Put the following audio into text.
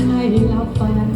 ให้หลัฝัน